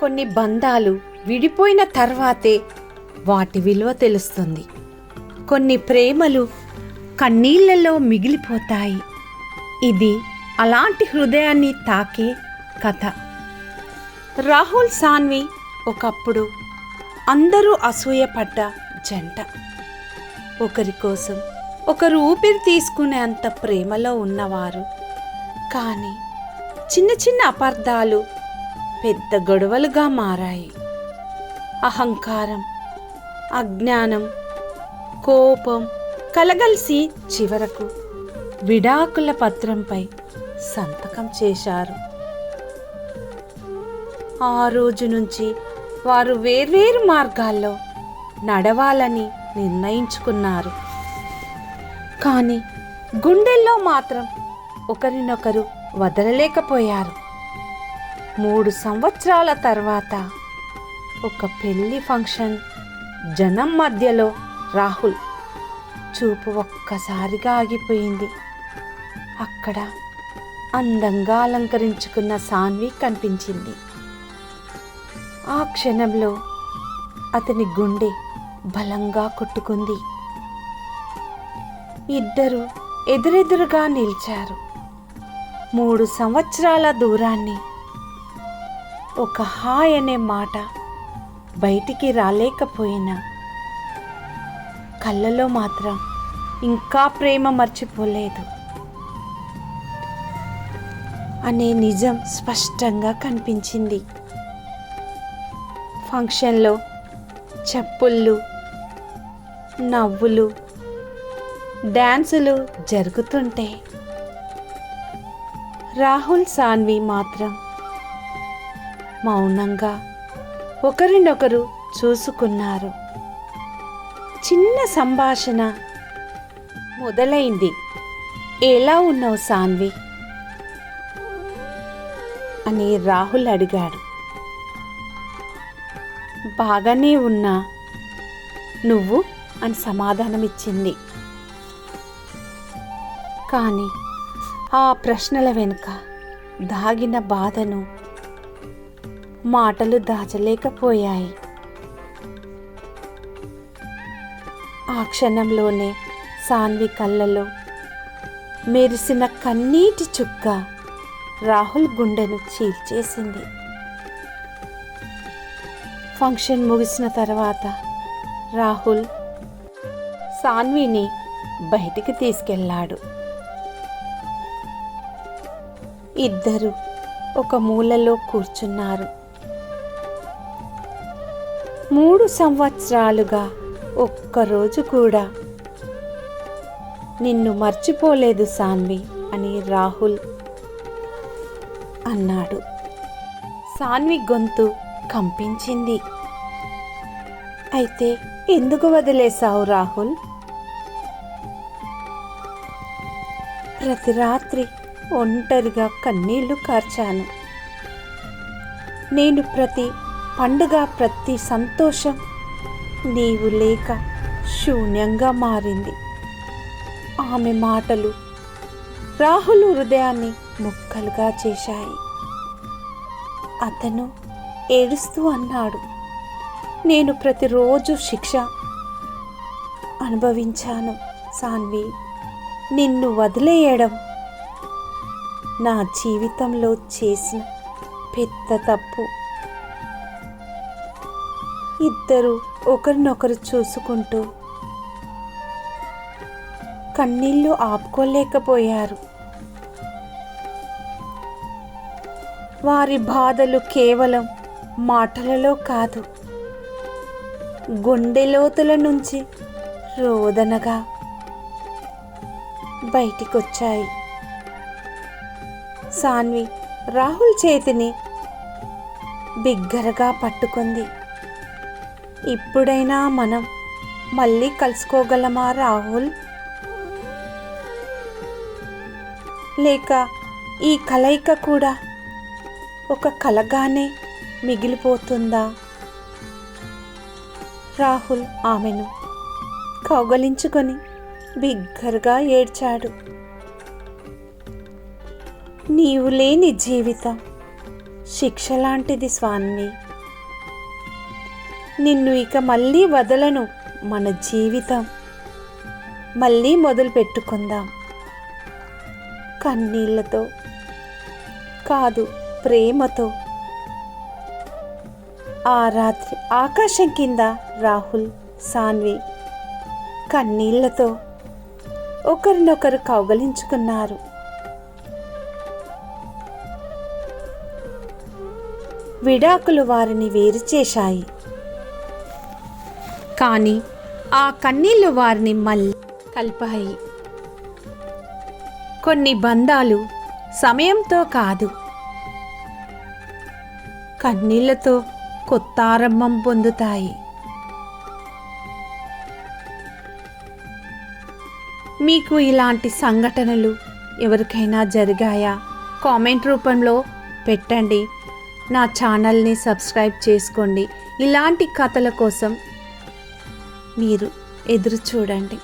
కొన్ని బంధాలు విడిపోయిన తర్వాతే వాటి విలువ తెలుస్తుంది. కొన్ని ప్రేమలు కన్నీళ్ళలో మిగిలిపోతాయి. ఇది అలాంటి హృదయాన్ని తాకే కథ. రాహుల్ సాన్వి ఒకప్పుడు అందరూ అసూయపడ్డ జంట. ఒకరి కోసం ఒకరు ఊపిరి తీసుకునే అంత ప్రేమలో ఉన్నవారు. కానీ చిన్న చిన్న అపార్థాలు పెద్ద గొడవలుగా మారాయి. అహంకారం అజ్ఞానం కోపం కలగలిసి చివరకు విడాకుల పత్రంపై సంతకం చేశారు. ఆ రోజు నుంచి వారు వేర్వేరు మార్గాల్లో నడవాలని నిర్ణయించుకున్నారు. కానీ గుండెల్లో మాత్రం ఒకరినొకరు వదలలేకపోయారు. మూడు సంవత్సరాల తర్వాత ఒక పెళ్ళి ఫంక్షన్ జనం మధ్యలో రాహుల్ చూపు ఒక్కసారిగా ఆగిపోయింది. అక్కడ అందంగా అలంకరించుకున్న సాన్వి కనిపించింది. ఆ క్షణంలో అతని గుండె బలంగా కొట్టుకుంది. ఇద్దరు ఎదురెదురుగా నిలిచారు. మూడు సంవత్సరాల దూరాన్ని ఒక హాయ్ అనే మాట బయటికి రాలేకపోయినా కళ్ళలో మాత్రం ఇంకా ప్రేమ మర్చిపోలేదు. అనే నిజం స్పష్టంగా కనిపించింది. ఫంక్షన్లో చప్పుళ్ళు నవ్వులు డ్యాన్సులు జరుగుతుంటే రాహుల్ సాన్వి మాత్రం మౌనంగా ఒకరినొకరు చూసుకున్నారు. చిన్న సంభాషణ మొదలైంది. ఎలా ఉన్నావు సాన్వి? అని రాహుల్ అడిగాడు. బాగానే ఉన్నా. నువ్వు? అని సమాధానమిచ్చింది. కానీ ఆ ప్రశ్నల వెనుక దాగిన బాధను మాటలు దాచలేకపోయాయి. ఆ క్షణంలోనే సాన్వి కళ్ళలో మెరిసిన కన్నీటి చుక్క రాహుల్ గుండెను చీల్చేసింది. ఫంక్షన్ ముగిసిన తర్వాత రాహుల్ సాన్విని బయటికి తీసుకెళ్ళాడు. ఇద్దరు ఒక మూలలో కూర్చున్నారు. మూడు సంవత్సరాలుగా ఒక్కరోజు కూడా. నిన్ను మర్చిపోలేదు సాన్వి అని రాహుల్ అన్నాడు. సాన్వి గొంతు కంపించింది. అయితే ఎందుకు వదిలేశావు రాహుల్? ప్రతి రాత్రి ఒంటరిగా కన్నీళ్ళు కార్చాను. నేను ప్రతి పండుగ ప్రతి సంతోషం నీవు లేక శూన్యంగా మారింది. ఆమె మాటలు రాహుల్ హృదయాన్ని ముక్కలుగా చేశాయి. అతను ఏడుస్తూ అన్నాడు నేను ప్రతిరోజు శిక్ష అనుభవించాను సాన్వి. నిన్ను వదిలేయడం నా జీవితంలో చేసిన పెద్ద తప్పు. ఇద్దరు ఒకరినొకరు చూసుకుంటూ కన్నీళ్ళు ఆపుకోలేకపోయారు. వారి బాధలు కేవలం మాటలలో కాదు గుండె లోతుల నుంచి రోదనగా బయటికొచ్చాయి. సాన్వి రాహుల్ చేతిని బిగ్గరగా పట్టుకుంది. ఇప్పుడైనా మనం మళ్ళీ కలుసుకోగలమా రాహుల్? లేక ఈ కలయిక కూడా ఒక కలగానే మిగిలిపోతుందా? రాహుల్ ఆమెను కౌగలించుకొని బిగ్గరగా ఏడ్చాడు. నీవు లేని జీవితం శిక్ష లాంటిది స్వామి. నిన్ను ఇక మళ్ళీ వదలను మన జీవితం. మళ్ళీ మొదలు పెట్టుకుందాం. కన్నీళ్ళతో కాదు ప్రేమతో. ఆ రాత్రి ఆకాశం కింద రాహుల్ సాన్వి కన్నీళ్ళతో ఒకరినొకరు కౌగలించుకున్నారు. విడాకులు వారిని వేరు చేశాయి. కానీ ఆ కన్నీళ్ళు వారిని మళ్ళీ కలిపాయి. కొన్ని బంధాలు సమయంతో కాదు. కన్నీళ్ళతో కొత్త ఆరంభం పొందుతాయి. మీకు ఇలాంటి సంఘటనలు ఎవరికైనా జరిగాయా? కామెంట్ రూపంలో పెట్టండి. నా ఛానల్ని సబ్స్క్రైబ్ చేసుకోండి. ఇలాంటి కథల కోసం మీరు ఎదురు చూడండి.